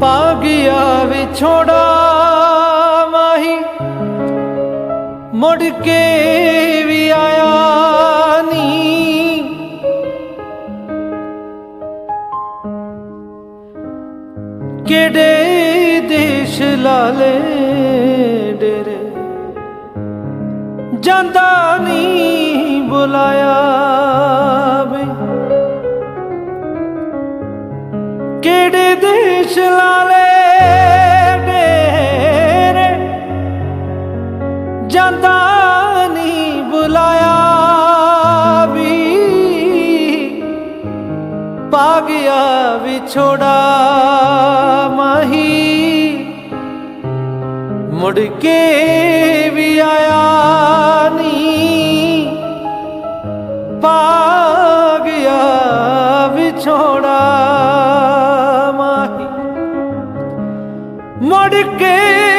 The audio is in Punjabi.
ਪਾ ਗਿਆ ਵਿਛੋੜਾ ਮਾਹੀ। ਮੁੜ ਕੇ ਵੀ ਆਇਆ ਨਹੀਂ। ਕਿਹੜੇ ਦੇਸ਼ ਲਾਲੇ ਡੇਰੇ। ਜਾਂਦਾ ਨਹੀਂ। ਕਿਹੜੇ ਦੇਸ਼ ਲਾਲੇ ਡੇਰੇ? ਜਾਂਦਾ ਨਹੀਂ ਬੁਲਾਇਆ ਵੀ। ਪਾ ਗਿਆ ਵਿਛੋੜਾ ਮਹੀ। ਮੁੜ ਕੇ ਵੀ ਆਇਆ ਨਹੀਂ। ਪਾ ਗਿਆ ਵਿਛੋੜਾ ਮਾਹੀ ਮੁੜ ਕੇ